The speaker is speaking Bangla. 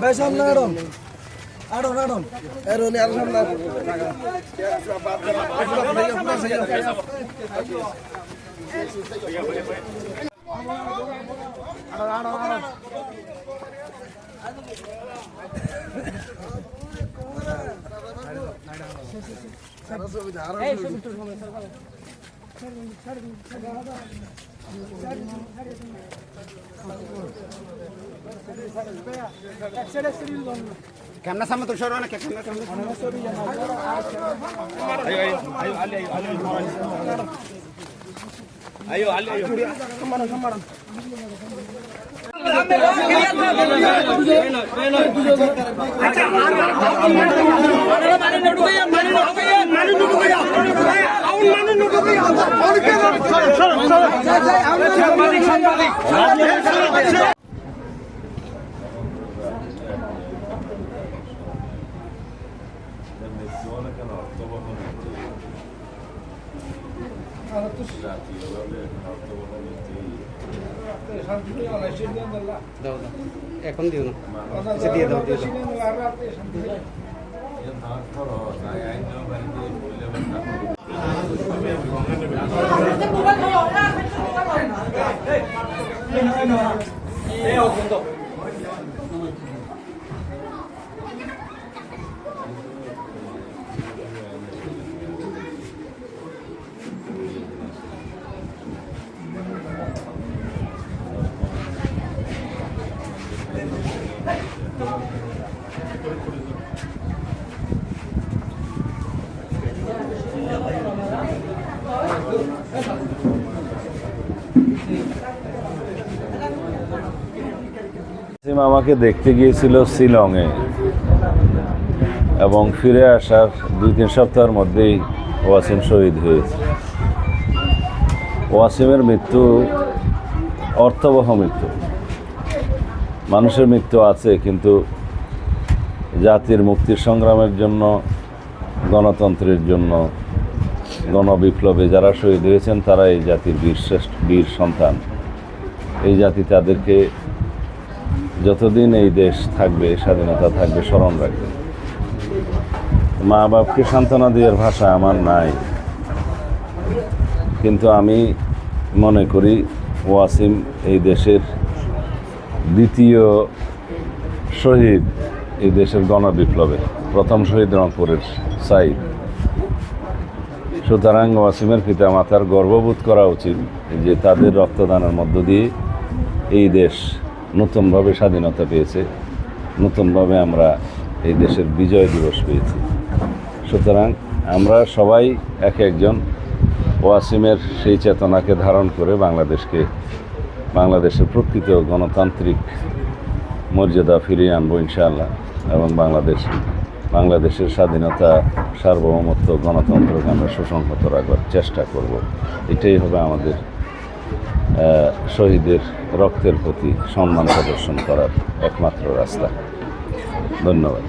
ভাই সামনে আড়ন আড়ন আড়ন আড়ন আর সামনে ক্যামেরা সামনে তো সরো না ক্যামেরা সামনে দাও দাও এখন দিও না আচ্ছা দিয়ে দাও দিয়ে দাও আমাকে দেখতে গিয়েছিল শিলংয়ে এবং ফিরে আসার দুই, তিন সপ্তাহের মধ্যেই ওয়াসিম শহীদ হয়েছে। ওয়াসিমের মৃত্যু অর্থবহ মৃত্যু। মানুষের মৃত্যু আছে, কিন্তু জাতির মুক্তির সংগ্রামের জন্য, গণতন্ত্রের জন্য গণবিপ্লবে যারা শহীদ হয়েছেন, তারা এই জাতির বীর শ্রেষ্ঠ বীর সন্তান। এই জাতি তাদেরকে যতদিন এই দেশ থাকবে স্বাধীনতা থাকবে, স্মরণ রাখবে। মা বাপকে সান্ত্বনা দেওয়ার ভাষা আমার নাই। কিন্তু আমি মনে করি ওয়াসিম এই দেশের দ্বিতীয় শহীদ, এই দেশের গণবিপ্লবে। প্রথম শহীদ রংপুরের সাইদ। সুতরাং ওয়াসিমের পিতা মাতার গর্ববোধ করা উচিত যে তাদের রক্তদানের মধ্য দিয়ে এই দেশ নতুনভাবে স্বাধীনতা পেয়েছে, নতুনভাবে আমরা এই দেশের বিজয় দিবস পেয়েছি। সুতরাং আমরা সবাই এক একজন ওয়াসিমের সেই চেতনাকে ধারণ করে বাংলাদেশকে, বাংলাদেশের প্রকৃত গণতান্ত্রিক মর্যাদা ফিরিয়ে আনব ইনশাআল্লাহ এবং বাংলাদেশ বাংলাদেশের স্বাধীনতা সার্বভৌমত্ব গণতন্ত্রকে আমরা সুসংহত রাখবার চেষ্টা করব। এটাই হবে আমাদের শহীদের রক্তের প্রতি সম্মান প্রদর্শন করার একমাত্র রাস্তা। ধন্যবাদ।